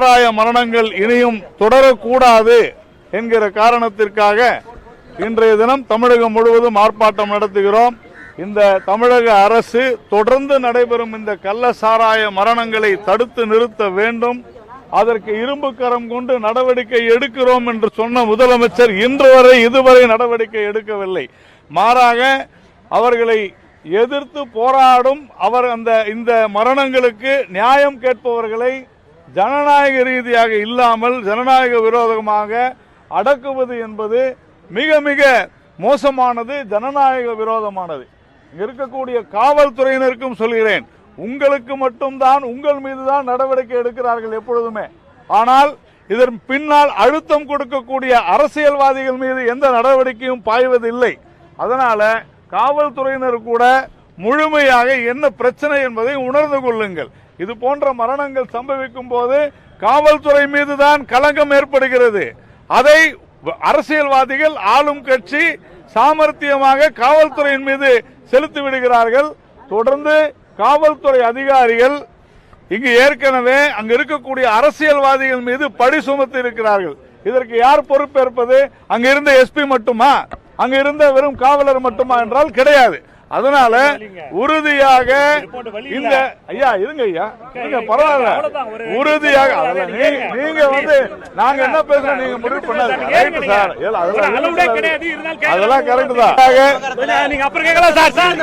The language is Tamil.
சாராய மரணங்கள் இனியும் தொடரக்கூடாது என்கிற காரணத்திற்காக இன்றைய தினம் தமிழகம் முழுவதும் ஆர்ப்பாட்டம் நடத்துகிறோம். இந்த தமிழக அரசு தொடர்ந்து நடைபெறும் இந்த கள்ள சாராய மரணங்களை தடுத்து நிறுத்த வேண்டும். அதற்கு இரும்பு கரம் கொண்டு நடவடிக்கை எடுக்கிறோம் என்று சொன்ன முதலமைச்சர் இன்று வரை இதுவரை நடவடிக்கை எடுக்கவில்லை. மாறாக அவர்களை எதிர்த்து போராடும் அவர் அந்த இந்த மரணங்களுக்கு நியாயம் கேட்பவர்களை ஜனநாயக ரீதியாக இல்லாமல் ஜனநாயக விரோதமாக அடக்குவது என்பது மிக மிக மோசமானது ஜனநாயக விரோதமானது. இருக்கக்கூடிய காவல்துறையினருக்கும் சொல்கிறேன் உங்களுக்கு மட்டும்தான் உங்கள் மீதுதான் நடவடிக்கை எடுக்கிறார்கள் எப்பொழுதுமே. ஆனால் இதன் பின்னால் அழுத்தம் கொடுக்கக்கூடிய அரசியல்வாதிகள் மீது எந்த நடவடிக்கையும் பாய்வதில்லை. அதனால காவல்துறையினர் கூட முழுமையாக என்ன பிரச்சனை என்பதை உணர்ந்து கொள்ளுங்கள். இது போன்ற மரணங்கள் சம்பவிக்கும் போது காவல்துறை மீதுதான் களங்கம் ஏற்படுகிறது. அதை அரசியல்வாதிகள் ஆளும் கட்சி சாமர்த்தியமாக காவல்துறையின் மீது செலுத்தி விடுகிறார்கள். தொடர்ந்து காவல்துறை அதிகாரிகள் இங்கு ஏற்கனவே அங்கு இருக்கக்கூடிய அரசியல்வாதிகள் மீது படி சுமத்தி இருக்கிறார்கள். இதற்கு யார் பொறுப்பேற்பது? அங்கிருந்த எஸ்பி மட்டுமா? அங்கிருந்த வெறும் காவலர் மட்டுமா என்றால் கிடையாது. அதனால உறுதியாக இந்த ஐயா இருங்க ஐயா. இருங்க பரவாயில்ல. உறுதியாக அதெல்லாம் நீங்க- வந்து நாங்க என்ன பேசுறோம்? நீங்க முடிவு பண்ணாது ரைட்டு சார் ஏல, அதெல்லாம் அதெல்லாம் கரெக்ட் தான். நீங்க அப்புறம் கேட்கலாம் சார் சார்.